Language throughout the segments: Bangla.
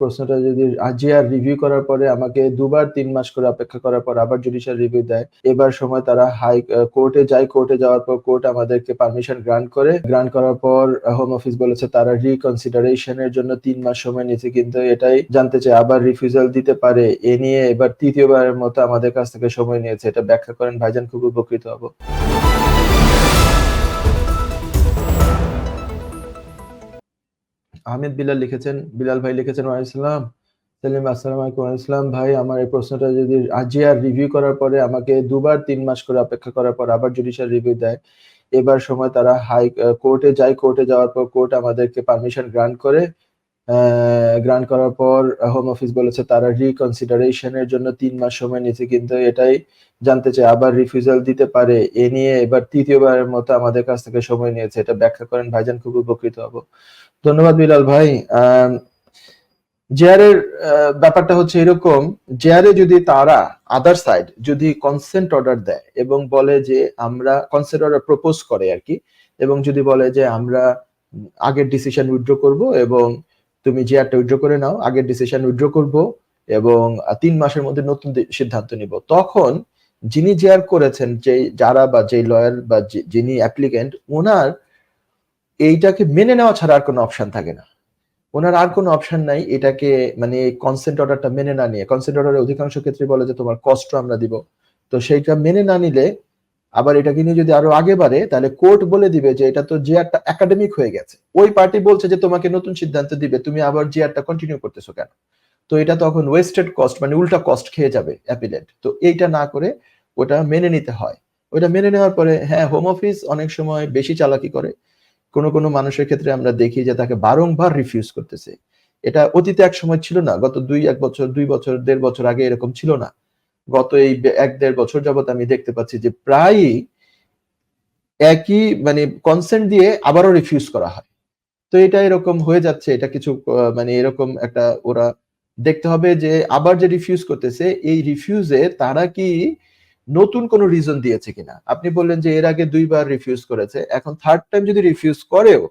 প্রশ্নটা যদি জিআর রিভিউ করার পরে আমাকে দুবার তিন মাস করে অপেক্ষা করার পর আবার জুডিশিয়াল রিভিউ দেয়, এবার সময় তারা হাই কোর্টে যায় কোর্টে যাওয়ার পর কোর্ট আমাদেরকে পারমিশন গ্রান্ট করে। গ্রান্ট করার পর হোম অফিস বলেছে তারা রিকনসিডারেশনের জন্য তিন মাস সময় নিয়েছে, কিন্তু এটাই জানতে চাই আবার রিফিউজাল দিতে পারে, এ নিয়ে এবার তৃতীয়বারের মতো আমাদের কাছ থেকে সময় নিয়েছে। এটা ব্যাখ্যা করেন ভাইজান খুব উপকৃত হব। আহমেদ বিলাল লিখেছেন, বিলাল ভাই লিখেছেন ওয়াইসালাম সেলিম, আসসালাম আলাইকুম ইসলাম ভাই, আমার এই প্রশ্নটা যদি জিআর রিভিউ করার পরে আমাকে দুবার তিন মাস করে অপেক্ষা করার পর আবার জুডিশিয়াল রিভিউ দেয়, এবার সময় তারা হাই কোর্টে যায় কোর্টে যাওয়ার পর কোর্ট আমাদেরকে পারমিশন গ্রান্ট করে গ্রান্ট করার পর হোম অফিস বলেছে তারা রিকনসিডারেশনের জন্য তিন মাস সময় নিয়েছে, কিন্তু এটাই জানতে চাই আবার রিফিউজাল দিতে পারে, এ নিয়ে এবার তৃতীয়বারের মতো আমাদের কাছ থেকে সময় নিয়েছে, এটা ব্যাখ্যা করেন ভাইজান, খুব উপকৃত হব। ধন্যবাদ বিলাল ভাই। জেয়ারের ব্যাপারটা হচ্ছে এরকম জেয়ারে যদি তারা আদার সাইড যদি কনসেন্ট অর্ডার দেয় এবং বলে যে আমরা কনসেন্ট অর্ডার প্রপোজ করে আর কি, এবং যদি বলে যে আমরা আগের ডিসিশন উইথড্র করব এবং তুমি জেয়ারটা উইথড্র করে নাও, আগের ডিসিশন উইথড্র করব এবং তিন মাসের মধ্যে নতুন সিদ্ধান্ত নিব। তখন যিনি জেয়ার করেছেন, যে, যারা বা যে লয়ার বা যিনি অ্যাপ্লিকেন্ট ওনার এইটাকে মেনে নেওয়া ছাড়া আর কোনো অপশন থাকে না। ওনার আর কোনো অপশন নাই এটাকে মানে কনসেন্ট অর্ডারটা মেনে না নিয়ে। কনসেন্ট অর্ডারের অধিকাংশ ক্ষেত্রে বলে যে তোমার কষ্ট আমরা দিব। তো সেইটা মেনে না নিলে আবার এটাকে নিয়ে যদি আরও আগে বাড়ে, তাহলে কোর্ট বলে দিবে যে এটা তো জিআরটা একাডেমিক হয়ে গেছে। ওই পার্টি বলছে যে তোমাকে নতুন সিদ্ধান্ত দিবে, তুমি আবার জিআরটা কন্টিনিউ করতেছো কেন? তো এটা তখন ওয়েস্টেড কস্ট মানে উল্টা কস্ট খেয়ে যাবে অ্যাপিলেন্ট তো এইটা না করে ওটা মেনে নিতে হয়। ওটা মেনে নেওয়ার পরে হ্যাঁ হোম অফিস অনেক সময় বেশি চালাকি করে। কোনো কোনো মানুষের ক্ষেত্রে আমরা দেখি যে তাকে বারংবার রিফিউজ করতেছে। এটা অতীতে এক সময় ছিল না, গত দুই, এক বছর, দুই বছর, দেড় বছর আগে এরকম ছিল না। গত এই এক দেড় বছর যাবত আমি দেখতে পাচ্ছি যে প্রায়ই একই মানে কনসেন্ট দিয়ে আবারও রিফিউজ করা হয়। তো এটা এরকম হয়ে যাচ্ছে, এটা কিছু মানে এরকম একটা ওরা দেখতে হবে যে আবার যে রিফিউজ করতেছে, এই রিফিউজে তারা কি নতুন কোন রিজন দিয়েছে কিনা? আপনি বললেন যে এর আগে দুইবার রিফিউজ করেছে, এখন থার্ড টাইম যদি রিফিউজ করেও,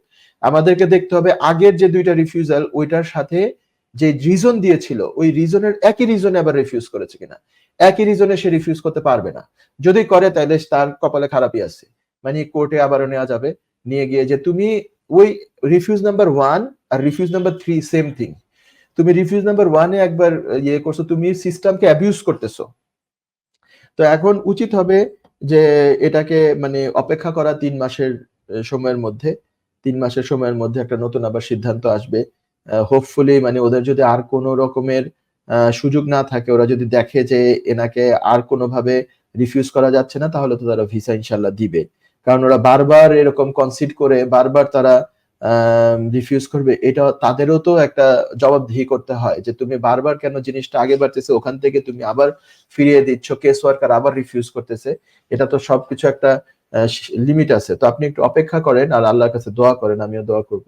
আমাদেরকে দেখতে হবে আগের যে দুইটা রিফিউজাল ওইটার সাথে যে রিজন দিয়েছিল, ওই রিজনের একই রিজনে আবার রিফিউজ করেছে কিনা? একই রিজনে সে রিফিউজ করতে পারবে না। যদি করে, তাহলে তার কপালে খারাপই আছে। মানে কোর্টে আবারও নেওয়া যাবে। নিয়ে গিয়ে যে তুমি ওই রিফিউজ নাম্বার ওয়ান আর refuse number three same thing তুমি রিফিউজ নাম্বার ওয়ানে একবার ইয়ে করছ, তুমি সিস্টেমকে অ্যাবিউজ করতেছো। তো এখন উচিত হবে যে এটাকে মানে অপেক্ষা করা তিন মাসের সময়ের মধ্যে। তিন মাসের সময়ের মধ্যে একটা নতুন আবার সিদ্ধান্ত আসবে। হোপফুলি মানে ওদের যদি আর কোনো রকমের সুযোগ না থাকে, ওরা যদি দেখে যে এনাকে আর কোনোভাবে রিফিউজ করা যাচ্ছে না, তাহলে তো তারা ভিসা ইনশাল্লাহ দিবে। কারণ ওরা বারবার এরকম কনসিড করে, বারবার তারা রিফিউজ করবে, এটা তাদেরও তো একটা জবাবদিহি করতে হয়, যে তুমি বারবার কেন জিনিসটা আগে বাড়তেছে, ওখান থেকে তুমি আবার ফিরিয়ে দিচ্ছ কেস ওয়ার্কার আবার রিফিউজ করতেছে, এটা তো সবকিছু একটা লিমিট আছে। তো আপনি একটু অপেক্ষা করেন আর আল্লাহর কাছে দোয়া করেন, আমিও দোয়া করব।